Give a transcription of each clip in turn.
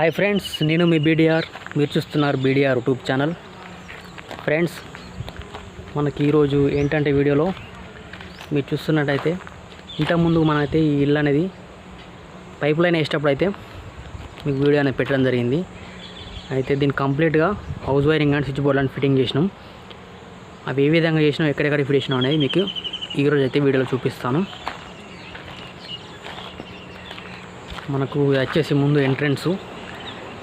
Hi friends నేను మీ బీడీఆర్. మీరు చూస్తున్నారు బీడీఆర్ యూట్యూబ్ ఛానల్. ఫ్రెండ్స్ మనకి ఈరోజు ఏంటంటే వీడియోలో మీరు చూస్తున్నట్టయితే ఇంతకుముందు మనమైతే ఈ ఇల్లు అనేది పైప్ లైన్ వేసేటప్పుడు అయితే మీకు వీడియో అనేది పెట్టడం జరిగింది. అయితే దీన్ని కంప్లీట్గా house wiring and switch board అని ఫిట్టింగ్ చేసినాం. అవి ఏ విధంగా చేసినాం ఎక్కడెక్కడ ఫిట్ చేసినాం అనేది మీకు ఈరోజు అయితే వీడియోలో చూపిస్తాను. మనకు వచ్చేసి ముందు ఎంట్రన్స్.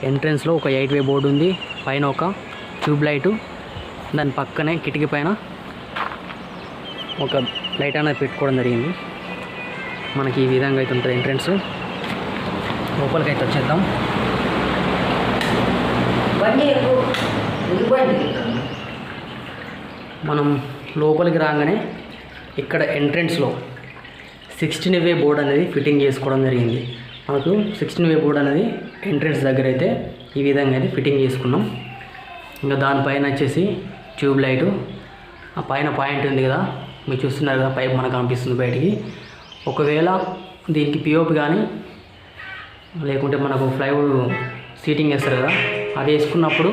ఎంట్రన్స్లో ఒక ఎయిట్ వే బోర్డు ఉంది. పైన ఒక ట్యూబ్ లైటు. దాని పక్కనే కిటికీ పైన ఒక లైట్ అనేది పెట్టుకోవడం జరిగింది. మనకి ఈ విధంగా అయితే ఉంటుంది ఎంట్రన్స్. లోపలికి అయితే వచ్చేద్దాం మనం లోపలికి రాగానే ఇక్కడ ఎంట్రన్స్లో సిక్స్టీన్ వే బోర్డ్ అనేది ఫిట్టింగ్ చేసుకోవడం జరిగింది. మనకు సిక్స్టీన్ వే బోర్డ్ అనేది ఎంట్రన్స్ దగ్గర అయితే ఈ విధంగా అయితే ఫిట్టింగ్ చేసుకున్నాం. ఇంకా దానిపైన వచ్చేసి ట్యూబ్ లైటు. ఆ పైన పాయింట్ ఉంది కదా మీరు చూస్తున్నారు కదా పైప్ మనకు కనిపిస్తుంది బయటికి. ఒకవేళ దీనికి పిఓపి కానీ లేకుంటే మనకు ఫ్లైవుడ్ సీటింగ్ వేస్తారు కదా అది వేసుకున్నప్పుడు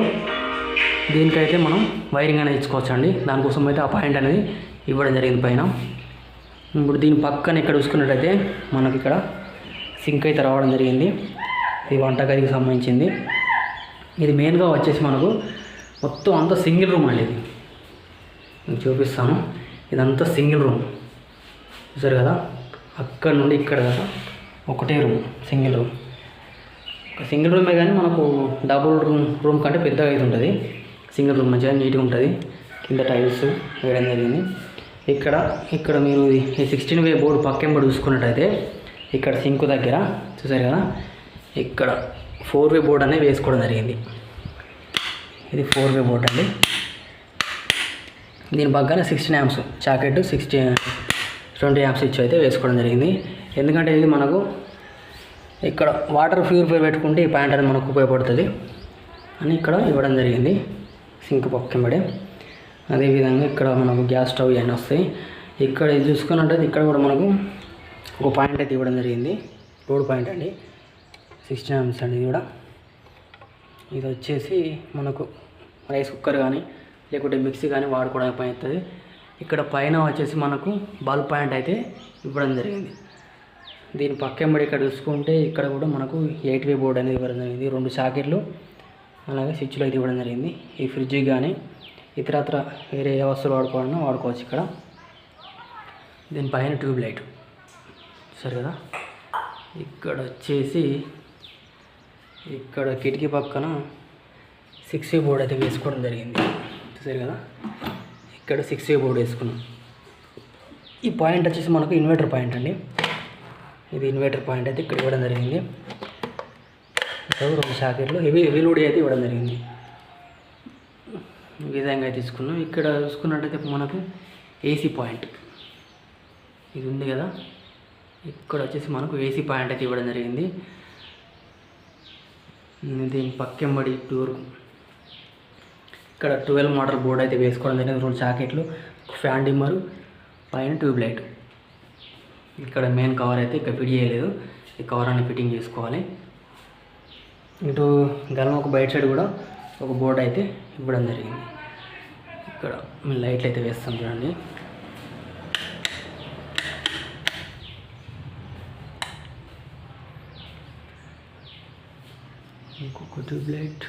దీనికైతే మనం వైరింగ్ అనేది ఇచ్చుకోవచ్చు అండి దానికోసం అయితే ఆ పాయింట్ అనేది ఇవ్వడం జరిగింది పైన. ఇప్పుడు దీని పక్కన ఇక్కడ చూసుకున్నట్టయితే మనకి ఇక్కడ సింక్ అయితే రావడం జరిగింది. ఇది వంటగదికి సంబంధించింది. ఇది మెయిన్గా వచ్చేసి మనకు మొత్తం అంతా సింగిల్ రూమ్ అండి ఇది. నేను చూపిస్తాను. ఇదంతా సింగిల్ రూమ్. చూసారు కదా? అక్కడ నుండి ఇక్కడ దాకా ఒకటే రూమ్ సింగిల్ రూమ్. ఒక సింగిల్ రూమే కానీ మనకు డబుల్ రూమ్ రూమ్ కంటే పెద్దగా అయితే ఉంటుంది. సింగిల్ రూమ్ మంచిగా నీట్గా ఉంటుంది. కింద టైల్స్ వేయడం జరిగింది. ఇక్కడ ఇక్కడ మీరు ఈ సిక్స్టీన్ వే బోర్డు పక్కెంబడి చూసుకున్నట్టయితే ఇక్కడ సింక్ దగ్గర చూసారు కదా? ఇక్కడ ఫోర్ వే బోర్డ్ అనేది వేసుకోవడం జరిగింది. ఇది ఫోర్ వే బోర్డ్ అండి. దీని పక్కన sixteen amps socket sixty twenty amps ఇచ్చి అయితే వేసుకోవడం జరిగింది. ఎందుకంటే ఇది మనకు ఇక్కడ వాటర్ ప్యూరిఫై పెట్టుకుంటే ఈ ప్యాంట్ అనేది మనకు ఉపయోగపడుతుంది అని ఇక్కడ ఇవ్వడం జరిగింది సింక్ పక్కబడి అదేవిధంగా ఇక్కడ మనకు గ్యాస్ స్టవ్ ఇవన్నీ వస్తాయి. ఇక్కడ ఇది చూసుకున్నట్టయితే ఇక్కడ కూడా మనకు ఒక పాయింట్ అయితే ఇవ్వడం జరిగింది. రోడ్ పాయింట్ అండి. సిక్స్టీన్ ఎంఎస్ అండి ఇది కూడా ఇది వచ్చేసి మనకు రైస్ కుక్కర్ కానీ లేకుంటే మిక్సీ కానీ వాడుకోవడానికి పని అవుతుంది ఇక్కడ పైన వచ్చేసి మనకు బల్బ్ పాయింట్ అయితే ఇవ్వడం జరిగింది. దీని పక్కెంబడి ఇక్కడ చూసుకుంటే ఇక్కడ కూడా మనకు ఎయిట్ వే బోర్డ్ అనేది ఇవ్వడం జరిగింది. రెండు సాకెట్లు అలాగే స్విచ్లు అయితే ఇవ్వడం జరిగింది. ఈ ఫ్రిడ్జ్ కానీ ఇతరత్ర వేరే ఏ వస్తువులు వాడుకోవాలన్నా వాడుకోవచ్చు ఇక్కడ. దీనిపైన ట్యూబ్ లైట్. సరే కదా ఇక్కడ వచ్చేసి ఇక్కడ కిటికీ పక్కన సిక్స్ వే బోర్డ్ అయితే వేసుకోవడం జరిగింది. సరే కదా? ఇక్కడ సిక్స్ వే బోర్డ్ వేసుకున్నాం. ఈ పాయింట్ వచ్చేసి మనకు ఇన్వర్టర్ పాయింట్ అండి. ఇది ఇన్వర్టర్ పాయింట్ అయితే ఇక్కడ ఇవ్వడం జరిగింది. రెండు షాకెట్లు హెవీ హెవీ లోడ్ అయితే ఇవ్వడం జరిగింది. ఈ విధంగా తీసుకున్నాం. ఇక్కడ చూసుకున్నట్టయితే మనకు ఏసీ పాయింట్ ఇది ఉంది కదా? ఇక్కడ వచ్చేసి మనకు ఏసీ పాయింట్ అయితే ఇవ్వడం జరిగింది. దీని పక్కెంబడి టూర్. ఇక్కడ ట్వెల్వ్ మోడల్ బోర్డ్ అయితే వేసుకోవడం జరిగింది. రెండు జాకెట్లు ఫ్యాన్ డిమ్మరు పైన ట్యూబ్లైట్. ఇక్కడ మెయిన్ కవర్ అయితే ఇక్కడ ఫిట్ చేయలేదు. ఈ కవర్ అన్ని ఫిట్టింగ్ చేసుకోవాలి. ఇటు గలం ఒక బయట సైడ్ కూడా ఒక బోర్డు అయితే ఇవ్వడం జరిగింది. ఇక్కడ లైట్లు అయితే వేస్తాం చూడండి. ఇంకొక ట్యూబ్ లైట్